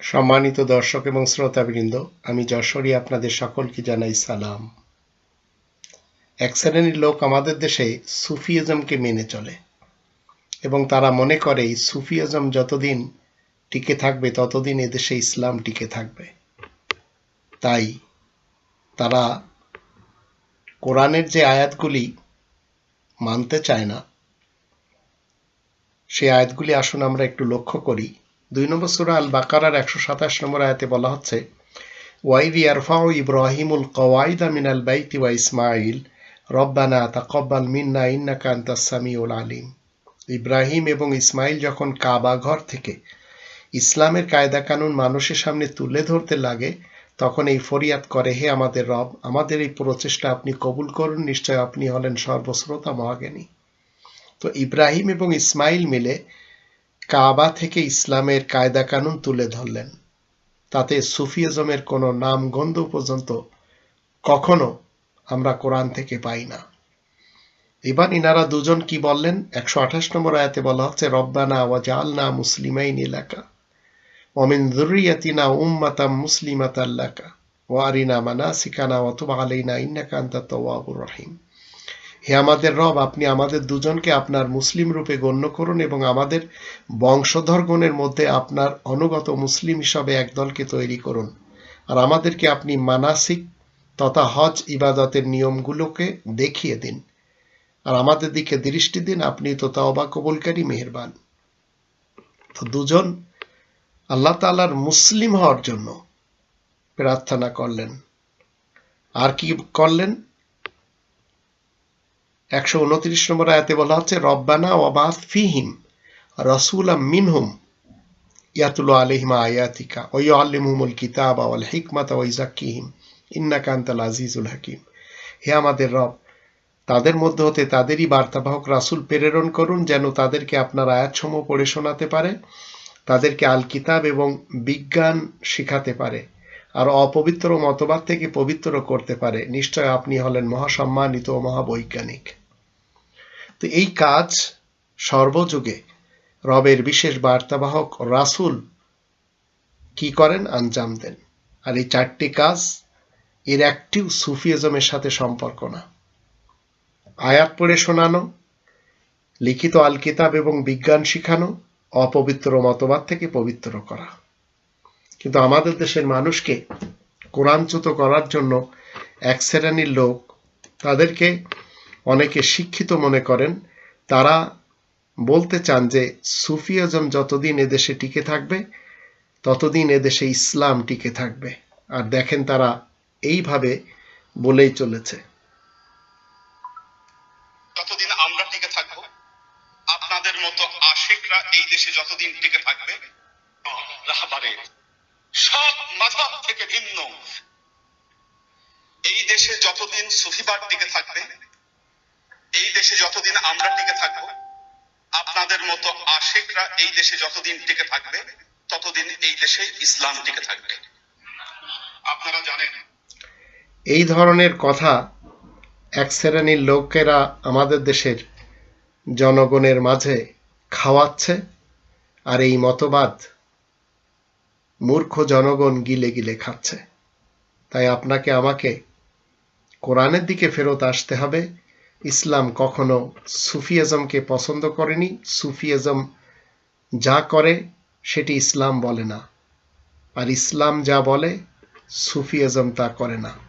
সম্মানিত দর্শক এবং শ্রোতাবৃন্দ, আমি যশোরী আপনাদের সকলকে জানাই সালাম। এক শ্রেণির লোক আমাদের দেশে সুফিজমকে মেনে চলে এবং তারা মনে করে এই সুফিজম যতদিন টিকে থাকবে, ততদিন এদেশে ইসলাম টিকে থাকবে। তাই তারা কোরআনের যে আয়াতগুলি মানতে চায় না, সেই আয়াতগুলি আসুন আমরা একটু লক্ষ্য করি। দুই নম্বর সুরা আল বাকারার একশো সাতাশ নম্বর আয়াতে বলা হচ্ছে, ওয়াইদি আরফাউ ইব্রাহিমুল কওয়াইদা মিনাল বাইতি ওয়া ইসমাইল রব্বানা তাকব্বাল মিন্না ইন্নাকা আনতাস সামিউল আলিম। ইব্রাহিম এবং ইসমাইল যখন কাবা ঘর থেকে ইসলামের কায়দা কানুন মানুষের সামনে তুলে ধরতে লাগে, তখন এই ফরিয়াদ করে, হে আমাদের রব, আমাদের এই প্রচেষ্টা আপনি কবুল করুন, নিশ্চয় আপনি হলেন সর্বশ্রোতা মহাজ্ঞানী। তো ইব্রাহিম এবং ইসমাইল মিলে কাবা থেকে ইসলামের কায়দা কানুন তুলে ধরলেন। তাতে সুফিজমের কোনো নাম গন্ধ পর্যন্ত কখনো আমরা কোরআন থেকে পাই না। এবার ইনারা দুজন কি বললেন? একশো আঠাশ নম্বর আয়াতে বলা হচ্ছে, রব্বানা ওয়াজালনা মুসলিমাইন এলাকা ওমিন যুররিয়াতিনা উম্মাতাম মুসলিমাতাল লাকা ওয়ারিনা মানা সিকানা তুব আলাইনা ইন্নাকা আনতাত তাওয়াবুর রহিম। হে আমাদের রব, আপনি আমাদের দুজনকে আপনার মুসলিম রূপে গণ্য করুন এবং আমাদের বংশধরগণের মধ্যে আপনার অনুগত মুসলিম হিসাবে একদলকে তৈরি করুন। আর আমাদেরকে আপনি মানাসিক তথা হজ ইবাদতের নিয়মগুলোকে দেখিয়ে দিন। আর আমাদের দিকে দৃষ্টি দিন, আপনি তো তাওবা কবুলকারী, মেহেরবান। তো দুজন আল্লাহ তালার মুসলিম হওয়ার জন্য প্রার্থনা করলেন। আর কি করলেন? একশো উনত্রিশ নম্বর আয়াতে বলা হচ্ছে, রব্বানা ওয়াবাস ফিহিম রসুলা মিনহুম ইয়াতুল আলহিমা আয়াতিকা ওই আল্লিমুমুল কিতাব আওয়াল হিকমাত ওই জাকিহিম ইন্না কান্তাল আজিজুল হাকিম। হে আমাদের রব, তাদের মধ্যে হতে তাদেরই বার্তাবাহক রাসুল প্রেরণ করুন যেন তাদেরকে আপনার আয়াতসমূহ পড়ে শোনাতে পারে, তাদেরকে আল কিতাব এবং বিজ্ঞান শিখাতে পারে। আর অপবিত্র মতবাদ থেকে পবিত্র করতে পারে। নিশ্চয় আপনি হলেন মহাসম্মানিত ও মহাবৈজ্ঞানিক। তো এই কাজ সর্বযুগে রবের বিশেষ বার্তাবাহক রাসুল কি করেন? আঞ্জাম দেন। আর এই চারটি কাজ এর একটিও সুফিজমের সাথে সম্পর্ক না। আয়াত পড়ে শোনানো, লিখিত আল কিতাব এবং বিজ্ঞান শিখানো, অপবিত্র মতবাদ থেকে পবিত্র করা। কিন্তু আমাদের দেশের মানুষকে কোরআনচ্যুত করার জন্য এক শ্রেণির লোক তাদেরকে অনেকে শিক্ষিত মনে করেন। তারা বলতে চান যে সুফিয়াজম যতদিন এদেশে টিকে থাকবে, ততদিন এদেশে ইসলাম টিকে থাকবে। আর দেখেন তারা এইভাবে বলেই চলেছে। ততদিন আমরা টিকে থাকব, আপনাদের মতো আশেকরা এই দেশে যতদিন টিকে থাকবে রাহবারে। সব মাঝাব থেকে ভিন্ন। এই দেশে যতদিন সুফিবাদ টিকে থাকবে, এই দেশে যতদিন আমরা টিকে থাকব, আপনাদের মতো আশেকরা এই দেশে যতদিন টিকে থাকবে, ততদিন এই দেশে ইসলাম টিকে থাকবে। আপনারা জানেন, এই ধরনের কথা এক শ্রেণির লোকেরা আমাদের দেশের জনগণের মাঝে খাওয়াচ্ছে, আর এই মতবাদ মূর্খ জনগণ গিলে গিলে খাচ্ছে। তাই আপনাকে আমাকে কোরআনের দিকে ফেরত আসতে হবে। ইসলাম কখনো সুফিয়াজমকে পছন্দ করেনি। সুফিয়াজম যা করে সেটি ইসলাম বলে না। আর ইসলাম যা বলে, সুফিয়াজম তা করে না।